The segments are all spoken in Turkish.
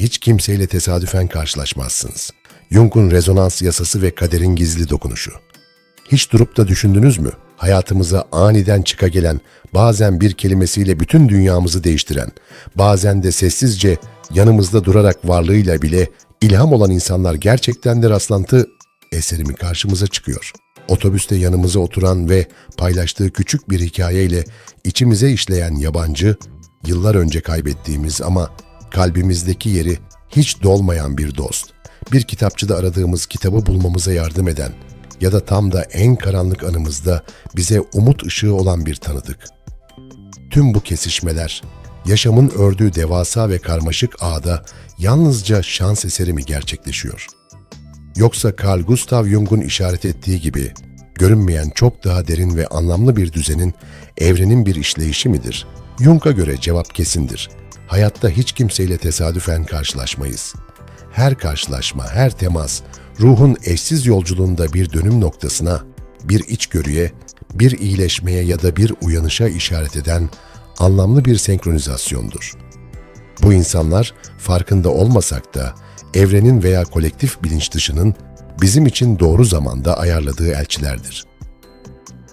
hiç kimseyle tesadüfen karşılaşmazsınız. Jung'un rezonans yasası ve kaderin gizli dokunuşu. Hiç durup da düşündünüz mü? Hayatımıza aniden çıka gelen, bazen bir kelimesiyle bütün dünyamızı değiştiren, bazen de sessizce yanımızda durarak varlığıyla bile ilham olan insanlar gerçekten de rastlantı eseri mi karşımıza çıkıyor. Otobüste yanımıza oturan ve paylaştığı küçük bir hikayeyle içimize işleyen yabancı, yıllar önce kaybettiğimiz ama kalbimizdeki yeri hiç dolmayan bir dost. Bir kitapçıda aradığımız kitabı bulmamıza yardım eden ya da tam da en karanlık anımızda bize umut ışığı olan bir tanıdık. Tüm bu kesişmeler, yaşamın ördüğü devasa ve karmaşık ağda yalnızca şans eseri mi gerçekleşiyor? Yoksa Carl Gustav Jung'un işaret ettiği gibi görünmeyen çok daha derin ve anlamlı bir düzenin, evrenin bir işleyişi midir? Jung'a göre cevap kesindir. Hayatta hiç kimseyle tesadüfen karşılaşmayız. Her karşılaşma, her temas, ruhun eşsiz yolculuğunda bir dönüm noktasına, bir içgörüye, bir iyileşmeye ya da bir uyanışa işaret eden anlamlı bir senkronizasyondur. Bu insanlar farkında olmasak da evrenin veya kolektif bilinç dışının bizim için doğru zamanda ayarladığı elçilerdir.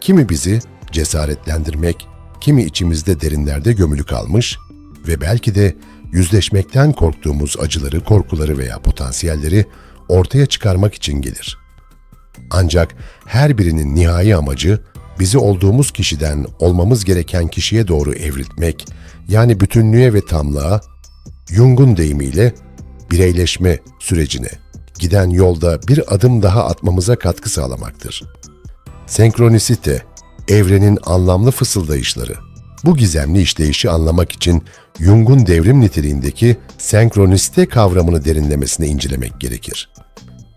Kimi bizi cesaretlendirmek, kimi içimizde derinlerde gömülü kalmış ve belki de yüzleşmekten korktuğumuz acıları, korkuları veya potansiyelleri ortaya çıkarmak için gelir. Ancak her birinin nihai amacı bizi olduğumuz kişiden olmamız gereken kişiye doğru evriltmek, yani bütünlüğe ve tamlığa, Jung'un deyimiyle bireyleşme sürecine giden yolda bir adım daha atmamıza katkı sağlamaktır. Senkronisite, evrenin anlamlı fısıldayışları. Bu gizemli işleyişi anlamak için Jung'un devrim niteliğindeki senkroniste kavramını derinlemesine incelemek gerekir.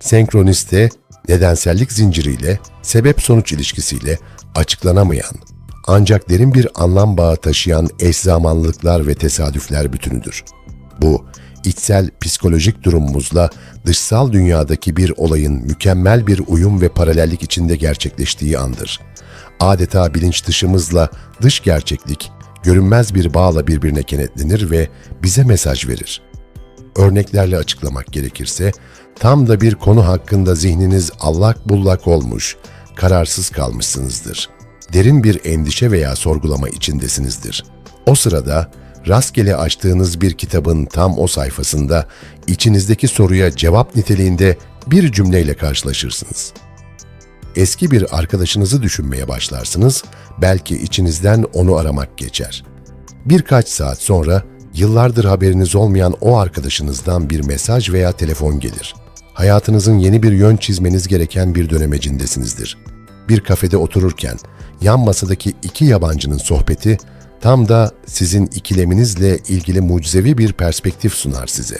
Senkroniste, nedensellik zinciriyle, sebep-sonuç ilişkisiyle açıklanamayan, ancak derin bir anlam bağı taşıyan eş zamanlılıklar ve tesadüfler bütünüdür. Bu, içsel psikolojik durumumuzla dışsal dünyadaki bir olayın mükemmel bir uyum ve paralellik içinde gerçekleştiği andır. Adeta bilinç dışımızla dış gerçeklik, görünmez bir bağla birbirine kenetlenir ve bize mesaj verir. Örneklerle açıklamak gerekirse, tam da bir konu hakkında zihniniz allak bullak olmuş, kararsız kalmışsınızdır. Derin bir endişe veya sorgulama içindesinizdir. O sırada rastgele açtığınız bir kitabın tam o sayfasında içinizdeki soruya cevap niteliğinde bir cümleyle karşılaşırsınız. Eski bir arkadaşınızı düşünmeye başlarsınız, belki içinizden onu aramak geçer. Birkaç saat sonra yıllardır haberiniz olmayan o arkadaşınızdan bir mesaj veya telefon gelir. Hayatınızın yeni bir yön çizmeniz gereken bir dönemecindesinizdir. Bir kafede otururken yan masadaki iki yabancının sohbeti tam da sizin ikileminizle ilgili mucizevi bir perspektif sunar size.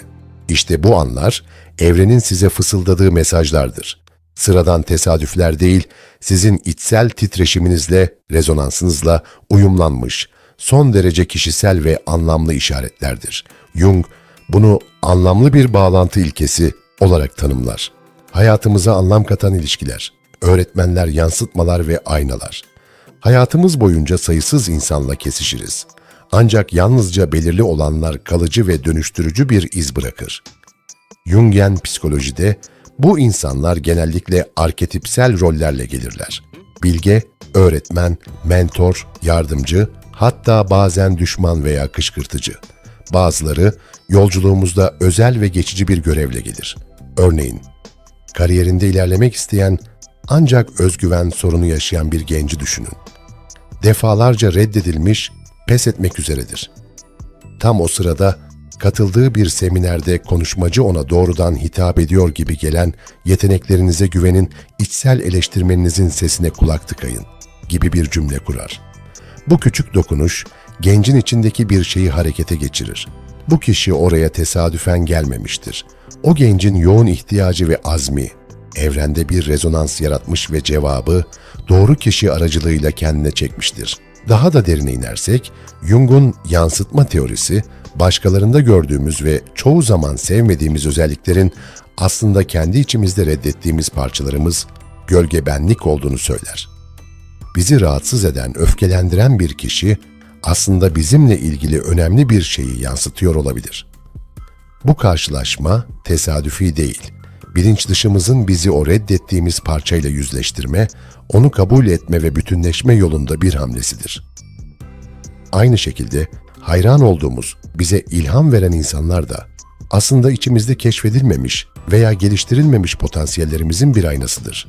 İşte bu anlar evrenin size fısıldadığı mesajlardır. Sıradan tesadüfler değil, sizin içsel titreşiminizle, rezonansınızla uyumlanmış, son derece kişisel ve anlamlı işaretlerdir. Jung bunu anlamlı bir bağlantı ilkesi olarak tanımlar. Hayatımıza anlam katan ilişkiler, öğretmenler, yansıtmalar ve aynalar. Hayatımız boyunca sayısız insanla kesişiriz. Ancak yalnızca belirli olanlar kalıcı ve dönüştürücü bir iz bırakır. Jungian psikolojide bu insanlar genellikle arketipsel rollerle gelirler. Bilge, öğretmen, mentor, yardımcı, hatta bazen düşman veya kışkırtıcı. Bazıları yolculuğumuzda özel ve geçici bir görevle gelir. Örneğin, kariyerinde ilerlemek isteyen ancak özgüven sorunu yaşayan bir genci düşünün. Defalarca reddedilmiş, pes etmek üzeredir. Tam o sırada katıldığı bir seminerde konuşmacı ona doğrudan hitap ediyor gibi gelen yeteneklerinize güvenin, içsel eleştirmeninizin sesine kulak tıkayın gibi bir cümle kurar. Bu küçük dokunuş gencin içindeki bir şeyi harekete geçirir. Bu kişi oraya tesadüfen gelmemiştir. O gencin yoğun ihtiyacı ve azmi, evrende bir rezonans yaratmış ve cevabı doğru kişi aracılığıyla kendine çekmiştir. Daha da derine inersek, Jung'un yansıtma teorisi, başkalarında gördüğümüz ve çoğu zaman sevmediğimiz özelliklerin aslında kendi içimizde reddettiğimiz parçalarımız, gölge benlik olduğunu söyler. Bizi rahatsız eden, öfkelendiren bir kişi aslında bizimle ilgili önemli bir şeyi yansıtıyor olabilir. Bu karşılaşma tesadüfi değil. Bilinç dışımızın bizi o reddettiğimiz parçayla yüzleştirme, onu kabul etme ve bütünleşme yolunda bir hamlesidir. Aynı şekilde hayran olduğumuz, bize ilham veren insanlar da aslında içimizde keşfedilmemiş veya geliştirilmemiş potansiyellerimizin bir aynasıdır.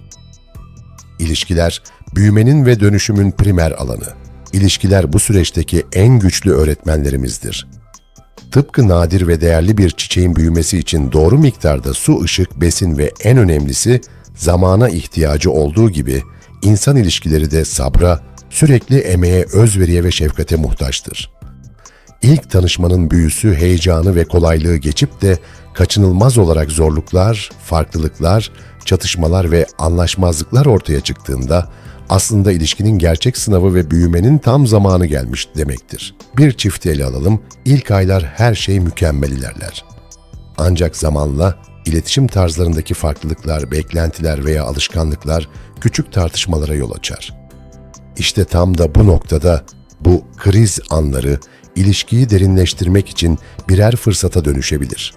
İlişkiler, büyümenin ve dönüşümün primer alanı. İlişkiler bu süreçteki en güçlü öğretmenlerimizdir. Tıpkı nadir ve değerli bir çiçeğin büyümesi için doğru miktarda su, ışık, besin ve en önemlisi zamana ihtiyacı olduğu gibi insan ilişkileri de sabra, sürekli emeğe, özveriye ve şefkate muhtaçtır. İlk tanışmanın büyüsü, heyecanı ve kolaylığı geçip de kaçınılmaz olarak zorluklar, farklılıklar, çatışmalar ve anlaşmazlıklar ortaya çıktığında aslında ilişkinin gerçek sınavı ve büyümenin tam zamanı gelmiş demektir. Bir çifti ele alalım, ilk aylar her şey mükemmel ilerler. Ancak zamanla iletişim tarzlarındaki farklılıklar, beklentiler veya alışkanlıklar küçük tartışmalara yol açar. İşte tam da bu noktada bu kriz anları ilişkiyi derinleştirmek için birer fırsata dönüşebilir.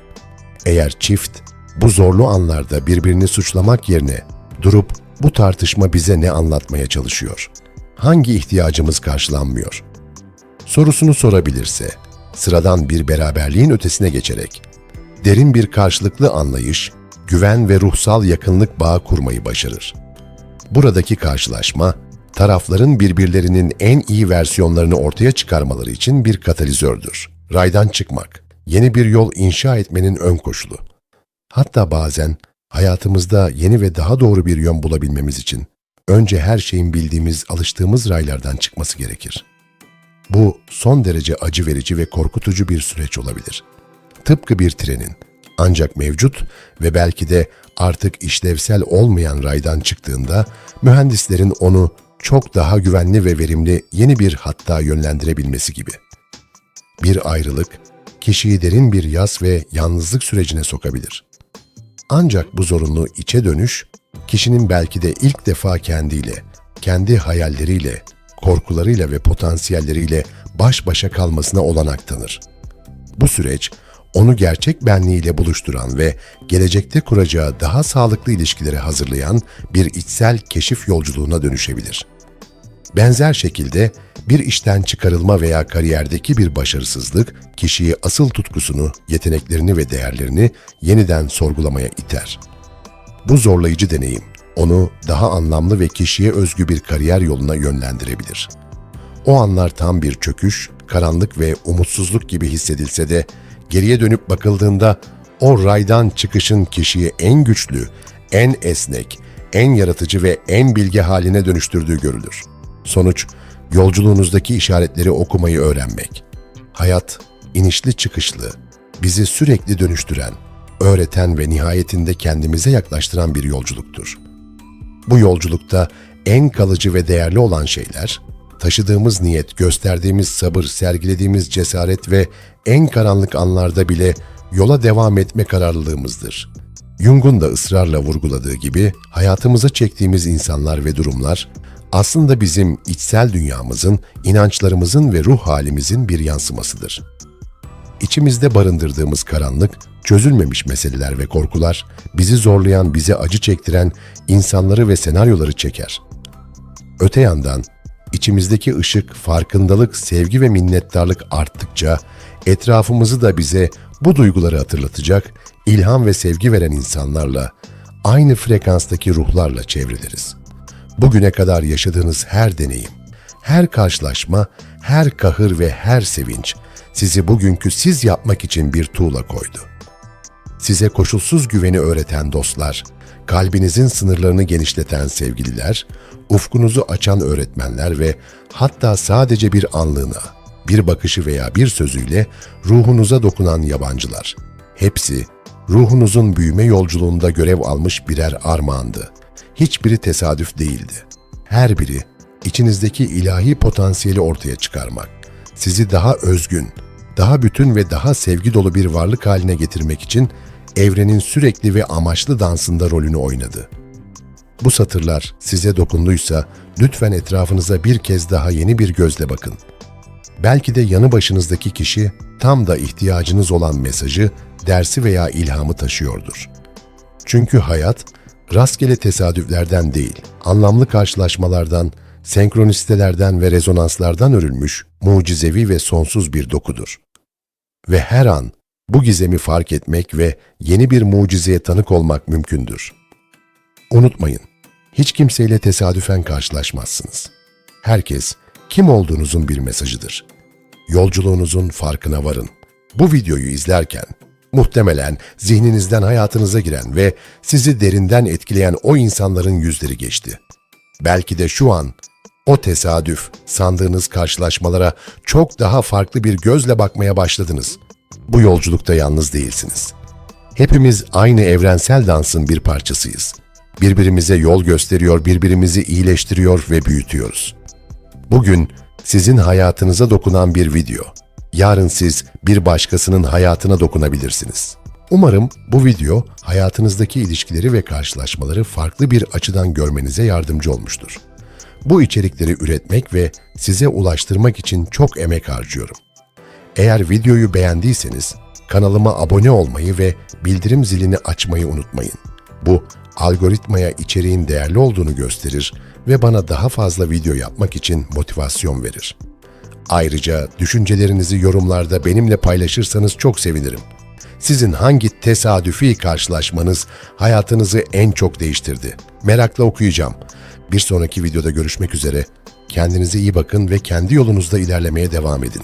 Eğer çift bu zorlu anlarda birbirini suçlamak yerine durup bu tartışma bize ne anlatmaya çalışıyor? Hangi ihtiyacımız karşılanmıyor? Sorusunu sorabilirse, sıradan bir beraberliğin ötesine geçerek, derin bir karşılıklı anlayış, güven ve ruhsal yakınlık bağı kurmayı başarır. Buradaki karşılaşma, tarafların birbirlerinin en iyi versiyonlarını ortaya çıkarmaları için bir katalizördür. Raydan çıkmak, yeni bir yol inşa etmenin ön koşulu. Hatta bazen hayatımızda yeni ve daha doğru bir yön bulabilmemiz için önce her şeyin bildiğimiz, alıştığımız raylardan çıkması gerekir. Bu son derece acı verici ve korkutucu bir süreç olabilir. Tıpkı bir trenin ancak mevcut ve belki de artık işlevsel olmayan raydan çıktığında mühendislerin onu çok daha güvenli ve verimli yeni bir hatta yönlendirebilmesi gibi. Bir ayrılık kişiyi derin bir yas ve yalnızlık sürecine sokabilir. Ancak bu zorunlu içe dönüş, kişinin belki de ilk defa kendiyle, kendi hayalleriyle, korkularıyla ve potansiyelleriyle baş başa kalmasına olanak tanır. Bu süreç, onu gerçek benliğiyle buluşturan ve gelecekte kuracağı daha sağlıklı ilişkileri hazırlayan bir içsel keşif yolculuğuna dönüşebilir. Benzer şekilde bir işten çıkarılma veya kariyerdeki bir başarısızlık kişiyi asıl tutkusunu, yeteneklerini ve değerlerini yeniden sorgulamaya iter. Bu zorlayıcı deneyim onu daha anlamlı ve kişiye özgü bir kariyer yoluna yönlendirebilir. O anlar tam bir çöküş, karanlık ve umutsuzluk gibi hissedilse de geriye dönüp bakıldığında o raydan çıkışın kişiyi en güçlü, en esnek, en yaratıcı ve en bilge haline dönüştürdüğü görülür. Sonuç, yolculuğunuzdaki işaretleri okumayı öğrenmek. Hayat, inişli çıkışlı, bizi sürekli dönüştüren, öğreten ve nihayetinde kendimize yaklaştıran bir yolculuktur. Bu yolculukta en kalıcı ve değerli olan şeyler, taşıdığımız niyet, gösterdiğimiz sabır, sergilediğimiz cesaret ve en karanlık anlarda bile yola devam etme kararlılığımızdır. Jung'un da ısrarla vurguladığı gibi hayatımıza çektiğimiz insanlar ve durumlar aslında bizim içsel dünyamızın, inançlarımızın ve ruh halimizin bir yansımasıdır. İçimizde barındırdığımız karanlık, çözülmemiş meseleler ve korkular, bizi zorlayan, bize acı çektiren insanları ve senaryoları çeker. Öte yandan, içimizdeki ışık, farkındalık, sevgi ve minnettarlık arttıkça, etrafımızı da bize bu duyguları hatırlatacak, ilham ve sevgi veren insanlarla, aynı frekanstaki ruhlarla çevriliriz.'' Bugüne kadar yaşadığınız her deneyim, her karşılaşma, her kahır ve her sevinç sizi bugünkü siz yapmak için bir tuğla koydu. Size koşulsuz güveni öğreten dostlar, kalbinizin sınırlarını genişleten sevgililer, ufkunuzu açan öğretmenler ve hatta sadece bir anlığına, bir bakışı veya bir sözüyle ruhunuza dokunan yabancılar. Hepsi ruhunuzun büyüme yolculuğunda görev almış birer armağandı hiçbiri tesadüf değildi. Her biri içinizdeki ilahi potansiyeli ortaya çıkarmak, sizi daha özgün, daha bütün ve daha sevgi dolu bir varlık haline getirmek için evrenin sürekli ve amaçlı dansında rolünü oynadı. Bu satırlar size dokunduysa lütfen etrafınıza bir kez daha yeni bir gözle bakın. Belki de yanı başınızdaki kişi tam da ihtiyacınız olan mesajı dersi veya ilhamı taşıyordur. Çünkü hayat rastgele tesadüflerden değil, anlamlı karşılaşmalardan, senkronisitelerden ve rezonanslardan örülmüş mucizevi ve sonsuz bir dokudur. Ve her an bu gizemi fark etmek ve yeni bir mucizeye tanık olmak mümkündür. Unutmayın, hiç kimseyle tesadüfen karşılaşmazsınız. Herkes kim olduğunuzun bir mesajıdır. Yolculuğunuzun farkına varın. Bu videoyu izlerken muhtemelen zihninizden hayatınıza giren ve sizi derinden etkileyen o insanların yüzleri geçti. Belki de şu an o tesadüf sandığınız karşılaşmalara çok daha farklı bir gözle bakmaya başladınız. Bu yolculukta yalnız değilsiniz. Hepimiz aynı evrensel dansın bir parçasıyız. Birbirimize yol gösteriyor, birbirimizi iyileştiriyor ve büyütüyoruz. Bugün sizin hayatınıza dokunan bir video. Yarın siz bir başkasının hayatına dokunabilirsiniz. Umarım bu video hayatınızdaki ilişkileri ve karşılaşmaları farklı bir açıdan görmenize yardımcı olmuştur. Bu içerikleri üretmek ve size ulaştırmak için çok emek harcıyorum. Eğer videoyu beğendiyseniz kanalıma abone olmayı ve bildirim zilini açmayı unutmayın. Bu algoritmaya içeriğin değerli olduğunu gösterir ve bana daha fazla video yapmak için motivasyon verir. Ayrıca düşüncelerinizi yorumlarda benimle paylaşırsanız çok sevinirim. Sizin hangi tesadüfi karşılaşmanız hayatınızı en çok değiştirdi? Merakla okuyacağım. Bir sonraki videoda görüşmek üzere. Kendinize iyi bakın ve kendi yolunuzda ilerlemeye devam edin.